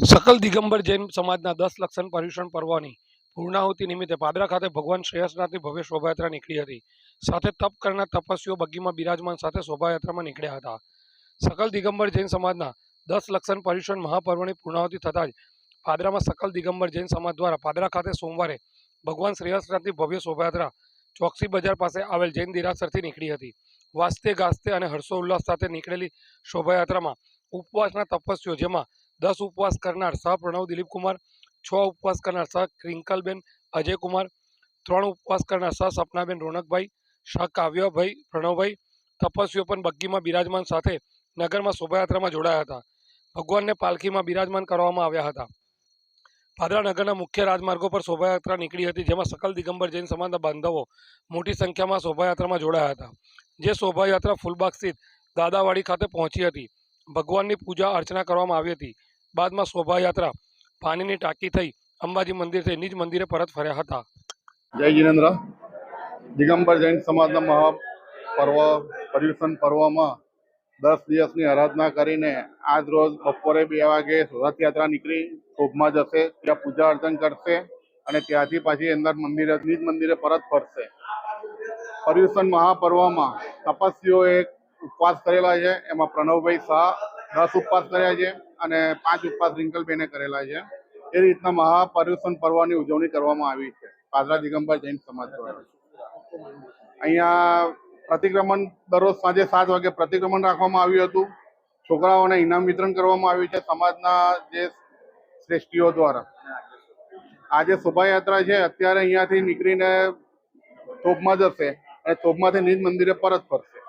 સકલ દિગંબર જૈન સમાજના દસ લક્ષણ પર્યુષણ પર્વની પૂર્ણાહુતિ નિમિત્તે પાદરા ખાતે ભગવાન શ્રેયસનાથની ભવ્ય શોભાયાત્રા નીકળી હતી સાથે તપ કરનાર તપસ્વીઓ બગીમાં બિરાજમાન સાથે શોભાયાત્રામાં નીકળ્યા હતા સકલ દિગંબર જૈન સમાજના દસ લક્ષણ પર્યુષણ મહાપર્વની પૂર્ણાહુતિ થતાં જ પાદરામાં સકલ દિગંબર જૈન સમાજ દ્વારા પાદરા ખાતે સોમવારે ભગવાન શ્રેયસનાથની ભવ્ય શોભાયાત્રા ચોકસી બજાર પાસે આવેલ જૈન દિરાસરથી નીકળી હતી વાસ્તે ગાસ્તે અને હર્ષોલ્લાસ સાથે નીકળેલી શોભાયાત્રામાં ઉપવાસના તપસ્વીઓ જેમાં દસ ઉપવાસ કરનાર સહ પ્રણવ દિલીપકુમાર, છ ઉપવાસ કરનાર સહ ક્રિંકલબેન અજયકુમાર, ત્રણ ઉપવાસ કરનાર સહ સપનાબેન રોનકભાઈ સહ કાવ્યભાઈ પ્રણવભાઈ, તપસ્વીઓ પણ બગ્ગીમાં બિરાજમાન સાથે નગરમાં શોભાયાત્રામાં જોડાયા હતા. ભગવાનને પાલખીમાં બિરાજમાન કરવામાં આવ્યા હતા. પાદરા નગરના મુખ્ય રાજમાર્ગો પર શોભાયાત્રા નીકળી હતી, જેમાં સકલ દિગંબર જૈન સમાજના બાંધવો મોટી સંખ્યામાં શોભાયાત્રામાં જોડાયા હતા. જે શોભાયાત્રા ફૂલબાગ સ્થિત દાદાવાડી ખાતે પહોંચી હતી. ભગવાનની પૂજા અર્ચના કરવામાં આવી હતી. બાદમાં શોભાયાત્રા પાણીની ટાંકી થઈ, અંબાજી મંદિર નિજ મંદિરે પરત ફર્યા હતા. જય જીનેન્દ્ર. દિગંબર જૈન સમાજના મહાપર્વ પર્યુષણ પર્વમાં દસ દિવસની આરાધના કરીને આજ રોજ બપોરે બે વાગે રથયાત્રા નીકળી, શોભમાં જશે, ત્યાં પૂજા અર્ચન કરશે અને ત્યાંથી પાછી અંદર મંદિરે, નિજ મંદિરે પરત ફરશે. પર્યુષણ મહાપર્વમાં તપસ્વીઓએ ઉપવાસ કરેલા છે, એમાં પ્રણવભાઈ શાહ દસ ઉપવાસ કર્યા છે અને પાંચ ઉપવાસ રિંકલબેને કરેલા છે. એ રીતના મહાપર્યુષણ પર્વની ઉજવણી કરવામાં આવી છે. પાદરા દિગંબર જૈન સમાજ અહીંયા પ્રતિક્રમણ દરરોજ સાંજે સાત વાગે પ્રતિક્રમણ રાખવામાં આવ્યું હતું. છોકરાઓને ઇનામ વિતરણ કરવામાં આવ્યું છે સમાજના જે શ્રેષ્ઠીઓ દ્વારા. આજે શોભાયાત્રા છે. અત્યારે અહીંયાથી નીકળીને તોપમાં જશે અને તોપમાંથી નિજ મંદિરે પરત ફરશે.